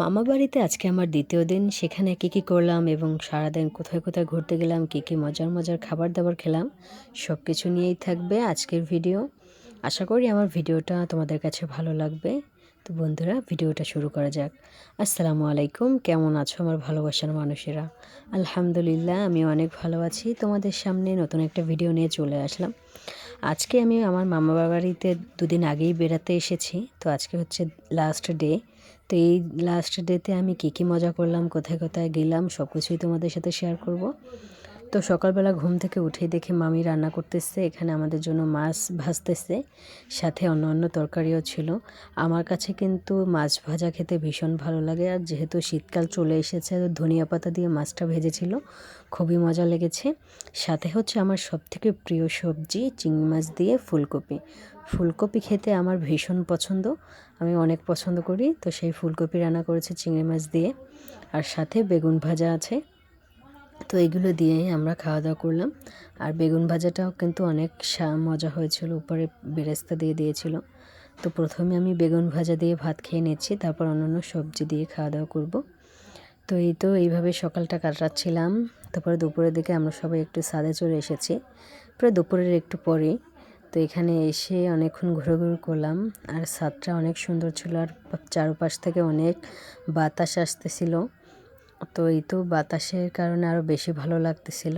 মামা বাড়িতে আজকে আমার দ্বিতীয় দিন, সেখানে কী কী করলাম এবং সারাদিন কোথায় কোথায় ঘুরতে গেলাম, কী কী মজার মজার খাবার দাবার খেলাম সব কিছু নিয়েই থাকবে আজকের ভিডিও। আশা করি আমার ভিডিওটা তোমাদের কাছে ভালো লাগবে। তো বন্ধুরা, ভিডিওটা শুরু করা যাক। আসসালামু আলাইকুম, কেমন আছো আমার ভালোবাসার মানুষেরা? আলহামদুলিল্লাহ, আমি অনেক ভালো আছি। তোমাদের সামনে নতুন একটা ভিডিও নিয়ে চলে আসলাম। আজকে আমি আমার মামা বাড়িতে দুদিন আগেই বেড়াতে এসেছি। তো আজকে হচ্ছে লাস্ট ডে তো এই লাস্ট ডেতে আমি কী কী মজা করলাম, কোথায় কোথায় গেলাম সব কিছুই তোমাদের সাথে শেয়ার করব। তো সকালবেলা ঘুম থেকে উঠেই দেখে মামি রান্না করতেছে, এখানে আমাদের জন্য মাছ ভাজতেছে, সাথে অন্য অন্য তরকারিও ছিল। আমার কাছে কিন্তু মাছ ভাজা খেতে ভীষণ ভালো লাগে আর যেহেতু শীতকাল চলে এসেছে ধনিয়া পাতা দিয়ে মাছটা ভেজেছিল, খুবই মজা লেগেছে। সাথে হচ্ছে আমার সবথেকে প্রিয় সবজি চিংড়ি মাছ দিয়ে ফুলকপি। ফুলকপি খেতে আমার ভীষণ পছন্দ, আমি অনেক পছন্দ করি, তো সেই ফুলকপি রান্না করেছে চিংড়ি মাছ দিয়ে। আর সাথে বেগুন ভাজা আছে তো এগুলো দিয়েই আমরা খাওয়া দাওয়া করলাম। আর বেগুন ভাজাটাও কিন্তু অনেক মজা হয়েছিল, উপরে বেরেস্তা দিয়ে দিয়েছিল। তো প্রথমে আমি বেগুন ভাজা দিয়ে ভাত খেয়ে নিচ্ছি, তারপর অন্যান্য সবজি দিয়ে খাওয়া দাওয়া করব। তো এই তো এইভাবে সকালটা কাটাচ্ছিলাম। তারপরে দুপুরের দিকে আমরা সবাই একটু সাদে চলে এসেছি। প্রায় দুপুরের একটু পরে তো এখানে এসে অনেকক্ষণ ঘুরোঘুরি করলাম। আর ছাদটা অনেক সুন্দর ছিল, আর চারপাশ থেকে অনেক বাতাস আসতেছিল। তো এই তো বাতাসের কারণে আরও বেশি ভালো লাগতেছিল।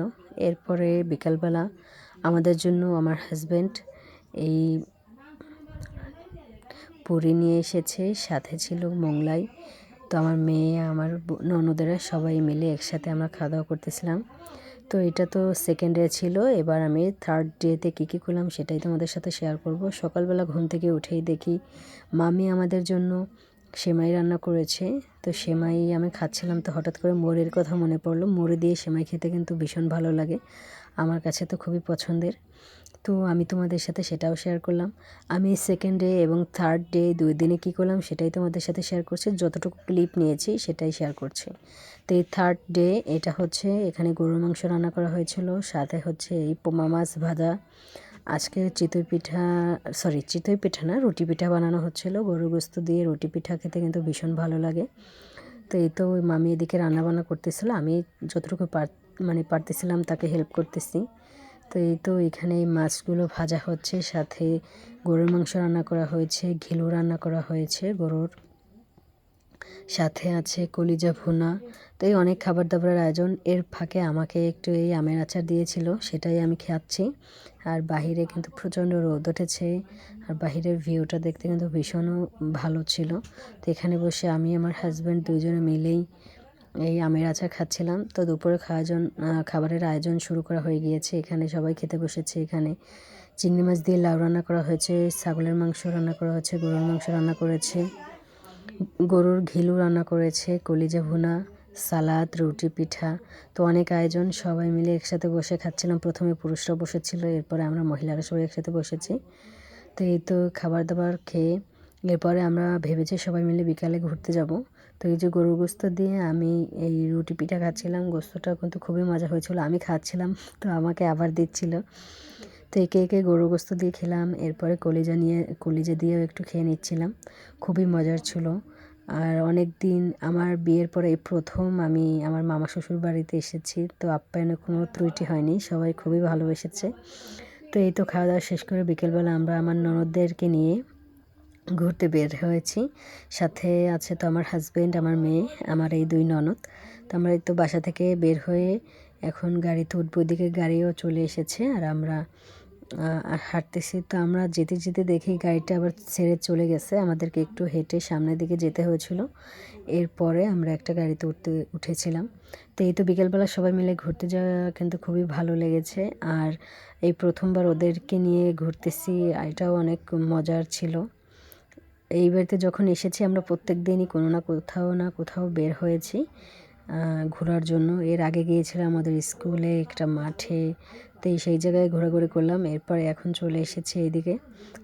এরপরে বিকালবেলা আমাদের জন্য আমার হাজব্যান্ড এই পুরী নিয়ে এসেছে, সাথে ছিল মোংলাই। তো আমার মেয়ে, আমার ননদেরা সবাই মিলে একসাথে আমরা খাওয়া দাওয়া করতেছিলাম। তো এটা তো সেকেন্ড ডে ছিল, এবার আমি থার্ড ডেতে কী কী করলাম সেটাই তোমাদের সাথে শেয়ার করব। সকালবেলা ঘুম থেকে উঠেই দেখি মামি আমাদের জন্য সেমাই রান্না করেছে। তো সেমাই আমি খাচ্ছিলাম তো হঠাৎ করে মোড়ের কথা মনে পড়ল। মোড়ে দিয়ে সেমাই খেতে কিন্তু ভীষণ ভালো লাগে। আমার কাছে তো খুবই পছন্দের। তো আমি তোমাদের সাথে সেটাও শেয়ার করলাম। আমি সেকেন্ড ডে এবং থার্ড ডে দুই দিনে কী করলাম সেটাই তোমাদের সাথে শেয়ার করছি। যতটুকু ক্লিপ নিয়েছি সেটাই শেয়ার করছি। তো এই থার্ড ডে এটা হচ্ছে এখানে গরুর মাংস রান্না করা হয়েছিল। সাথে হচ্ছে এই পোমা মাছ ভাজা। আজকে চিতই পিঠা সরি চিতই পিঠা না, রুটি পিঠা বানানো হচ্ছিল। গরুর গোস্ত দিয়ে রুটি পিঠা খেতে কিন্তু ভীষণ ভালো লাগে। তো এই তো ওই মামি এদিকে রান্নাবান্না করতেছিল। আমি যতটুকু পার মানে পারতেছিলাম তাকে হেল্প করতেছি। তো এই তো এখানে মাছগুলো ভাজা হচ্ছে। সাথে গরুর মাংস রান্না করা হয়েছে, ঘিলু রান্না করা হয়েছে গরুর। সাথে আছে কলিজা ভুনা। তো এই অনেক খাবার দাবারের আয়োজন। এর ফাঁকে আমাকে একটু এই আমের আচার দিয়েছিল, সেটাই আমি খাচ্ছি আর বাহিরে কিন্তু প্রচণ্ড রোদ উঠেছে। আর বাহিরের ভিউটা দেখতে কিন্তু ভীষণও ভালো ছিল। তো এখানে বসে আমি, আমার হাজব্যান্ড দুজনে মিলেই এই আমের আচার খাচ্ছিলাম। তো দুপুরে খাওয়াজন খাবারের আয়োজন শুরু করা হয়ে গিয়েছে। এখানে সবাই খেতে বসেছে। এখানে চিংড়ি মাছ দিয়ে লাউ রান্না করা হয়েছে, ছাগলের মাংস রান্না করা হয়েছে, গরুর মাংস রান্না করেছে। গরুর ঘিলু রান্না করেছে, কলিজা ভুনা, সালাদ, রুটি, পিঠা। তো অনেক আয়োজন, সবাই মিলে একসাথে বসে খাচ্ছিলাম। প্রথমে পুরুষরা বসেছিল, এরপরে আমরা মহিলারা সবাই একসাথে বসেছি। তো এই তো খাবার দাবার খেয়ে, এরপরে আমরা ভেবেছি সবাই মিলে বিকালে ঘুরতে যাব। তো এই যে গরুর গোস্ত দিয়ে আমি এই রুটি, পিঠা খাচ্ছিলাম। গোস্তটা কিন্তু খুবই মজা হয়েছিল। আমি খাচ্ছিলাম, তো আমাকে আবার দিচ্ছিল। তো একে একে গরুর গোস্ত দিয়ে খেলাম, এরপরে কলিজা নিয়ে, কলিজা দিয়েও একটু খেয়ে নিচ্ছিলাম। খুবই মজার ছিল। আর অনেক দিন আমার বিয়ের পরে এই প্রথম আমি আমার মামা শ্বশুর বাড়িতে এসেছি, তো আপ্যায়নে কোনো ত্রুটি হয়নি, সবাই খুবই ভালোবেসেছে। তো এই তো খাওয়া দাওয়া শেষ করে বিকেলবেলা আমরা আমার ননদদেরকে নিয়ে ঘুরতে বের হয়েছি। সাথে আছে তো আমার হাজব্যান্ড আমার মেয়ে, আমার এই দুই ননদ। তো আমরা এই তো বাসা থেকে বের হয়ে এখন গাড়িতে উঠবো দিকে গাড়িও চলে এসেছে। আর আমরা হাঁটতেছি, তো আমরা যেতে যেতে দেখি গাড়িটা আবার ছেড়ে চলে গেছে। আমাদেরকে একটু হেঁটে সামনের দিকে যেতে হয়েছিল। এরপরে আমরা একটা গাড়িতে উঠতে, উঠেছিলাম। তো এই তো বিকেলবেলা সবাই মিলে ঘুরতে যাওয়া কিন্তু খুবই ভালো লেগেছে। আর এই প্রথমবার ওদেরকে নিয়ে ঘুরতেছি, এটাও অনেক মজার ছিল। এই বাড়িতে যখন এসেছি, আমরা প্রত্যেক দিনই কোনো না কোথাও না কোথাও বের হয়েছি ঘোরার জন্য। এর আগে গিয়েছিলাম আমাদের স্কুলে, একটা মাঠে। তো সেই জায়গায় ঘোরাঘুরি করলাম। এরপর এখন চলে এসেছে এদিকে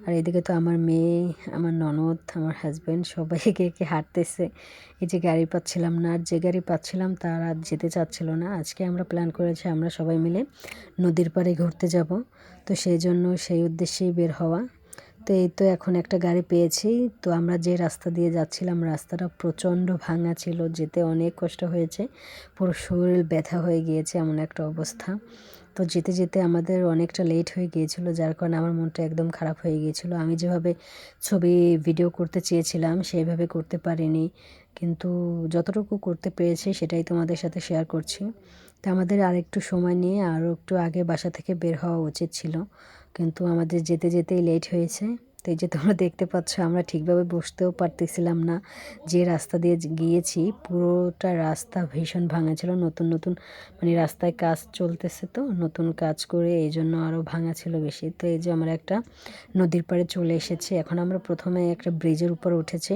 আর এদিকে তো আমার মেয়ে, আমার ননদ, আমার হাজব্যান্ড সবাই একে একে হাঁটতেছে। এই যে গাড়ি পাচ্ছিলাম না, আর যে গাড়ি পাচ্ছিলাম তার আর যেতে চাচ্ছিল না। আজকে আমরা প্ল্যান করেছি আমরা সবাই মিলে নদীর পাড়ে ঘুরতে যাব। তো সেই জন্য সেই উদ্দেশ্যেই বের হওয়া। তো এই তো এখন একটা গাড়ি পেয়েছি। তো আমরা যে রাস্তা দিয়ে যাচ্ছিলাম রাস্তাটা প্রচণ্ড ভাঙা ছিল, যেতে অনেক কষ্ট হয়েছে। পুরো শরীর ব্যথা হয়ে গিয়েছে এমন একটা অবস্থা। তো যেতে যেতে আমাদের অনেকটা লেট হয়ে গিয়েছিল, যার কারণে আমার মনটা একদম খারাপ হয়ে গিয়েছিল। আমি যেভাবে ছবি ভিডিও করতে চেয়েছিলাম, সেইভাবে করতে পারিনি। কিন্তু যতটুকু করতে পেরেছি, সেটাই তোমাদের সাথে শেয়ার করছি। তো আমাদের আর একটু সময় নিয়ে আরও একটু আগে বাসা থেকে বের হওয়া উচিত ছিল। কিন্তু আমাদের যেতে, যেতেই লেট হয়েছে। তো এই যে তোমরা দেখতে পাচ্ছ, আমরা ঠিকভাবে বসতেও পারতেছিলাম না। যে রাস্তা দিয়ে গিয়েছি, পুরোটা রাস্তা ভীষণ ভাঙা ছিল নতুন নতুন মানে রাস্তায় কাজ চলতেছে তো, নতুন কাজ করে এই জন্য আরও ভাঙা ছিল বেশি। তো এই যে আমরা একটা নদীর পাড়ে চলে এসেছি। এখন আমরা প্রথমে একটা ব্রিজের উপর উঠেছি।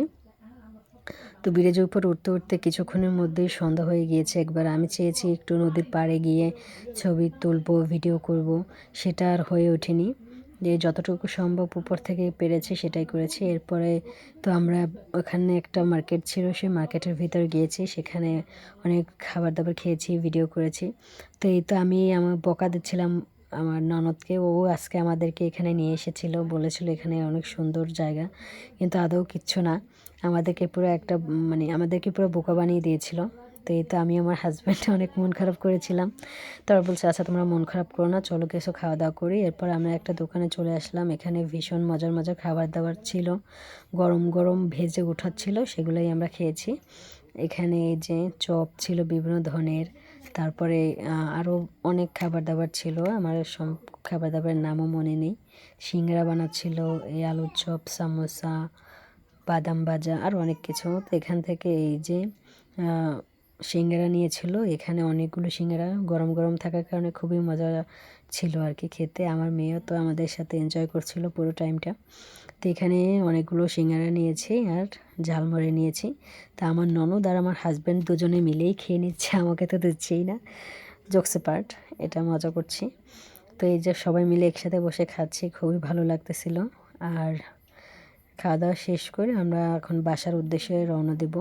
তো ব্রিজের উপর উঠতে উঠতে কিছুক্ষণের মধ্যেই সন্ধ্যা হয়ে গিয়েছে। একবার আমি চেয়েছি একটু নদীর পাড়ে গিয়ে ছবি তুলবো, ভিডিও করব। সেটা আর হয়ে ওঠেনি। যে যতটুকু সম্ভব উপর থেকে পেরেছি সেটাই করেছি। এরপরে তো আমরা ওখানে একটা মার্কেট ছিল, সেই মার্কেটের ভিতর গিয়েছি, সেখানে অনেক খাবার দাবার খেয়েছি ভিডিও করেছি। তো এই তো আমি আমার বকা দিচ্ছিলাম আমার ননদকে। ও আজকে আমাদেরকে এখানে নিয়ে এসেছিল, বলেছিল এখানে অনেক সুন্দর জায়গা, কিন্তু আদৌ কিচ্ছু না। আমাদেরকে পুরো একটা মানে আমাদেরকে পুরো বোকা বানিয়ে দিয়েছিল। তো এই তো আমি আমার হাজব্যান্ডে অনেক মন খারাপ করেছিলাম। তারপর বলছে আচ্ছা তোমরা মন খারাপ করো না, চলো কিছু খাওয়া দাওয়া করি। এরপর আমরা একটা দোকানে চলে আসলাম, এখানে ভীষণ মজার মজার খাবার দাবার ছিল। গরম গরম ভেজে উঠাচ্ছিল সেগুলোই আমরা খেয়েছি। এখানে এই যে চপ ছিল বিভিন্ন ধরনের, তারপরে আরও অনেক খাবার দাবার ছিল। আমার সব খাবার দাবারের নামও মনে নেই। সিঙ্গারা বানাচ্ছিল এই আলুর চপ, সামোসা, বাদাম ভাজা, আর অনেক কিছু। তো এখান থেকে এই যে সিঙ্গারা নিয়েছিল। এখানে অনেকগুলো সিঙ্গারা গরম গরম থাকার কারণে খুবই মজা ছিল আর কি খেতে। আমার মেয়েও তো আমাদের সাথে এনজয় করছিল পুরো টাইমটা তো এখানে অনেকগুলো সিঙ্গারা নিয়েছি আর ঝালমুড়ি নিয়েছি। তা আমার ননদ আর আমার হাজব্যান্ড দুজনে মিলেই খেয়ে নিচ্ছে, আমাকে তো দিচ্ছেই না। জোকসে পার্ট এটা মজা করছি। তো এই যে সবাই মিলে একসাথে বসে খাচ্ছি, খুবই ভালো লাগতেছিল। আর খাওয়া দাওয়া শেষ করে আমরা এখন বাসার উদ্দেশ্যে রওনা দেব।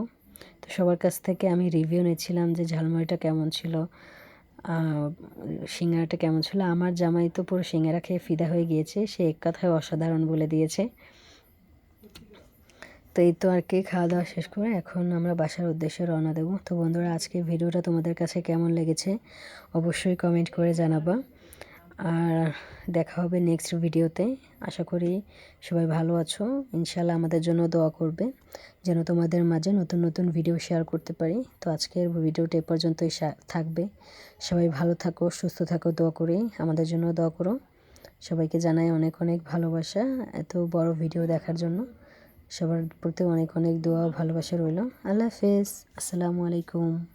তো সবার কাছ থেকে আমি রিভিউ নিয়েছিলাম যে ঝালমুড়িটা কেমন ছিল সিঙ্গারাটা কেমন ছিল। আমার জামাই তো পুরো সিঙ্গারা খেয়ে ফিদা হয়ে গিয়েছে, সে এক কথায় অসাধারণ বলে দিয়েছে। তো এই তো আর কি, খাওয়া দাওয়া শেষ করে এখন আমরা বাসার উদ্দেশ্যে রওনা দেবো। তো বন্ধুরা আজকে ভিডিওটা তোমাদের কাছে কেমন লেগেছে অবশ্যই কমেন্ট করে জানাবা। আর দেখা হবে নেক্সট ভিডিওতে আশা করি সবাই ভালো আছো। ইনশাল্লাহ আমাদের জন্য দোয়া করবে, যেন তোমাদের মাঝে নতুন নতুন ভিডিও শেয়ার করতে পারি। তো আজকের ভিডিওটা এ পর্যন্তই থাকবে। সবাই ভালো থাকো, সুস্থ থাকো, দোয়া করি। আমাদের জন্য দোয়া করো। সবাইকে জানাই অনেক অনেক ভালোবাসা এত বড় ভিডিও দেখার জন্য। সবার প্রতি অনেক অনেক দোয়া ভালোবাসা রইল। আল্লাহ হাফেজ। আসসালামু আলাইকুম।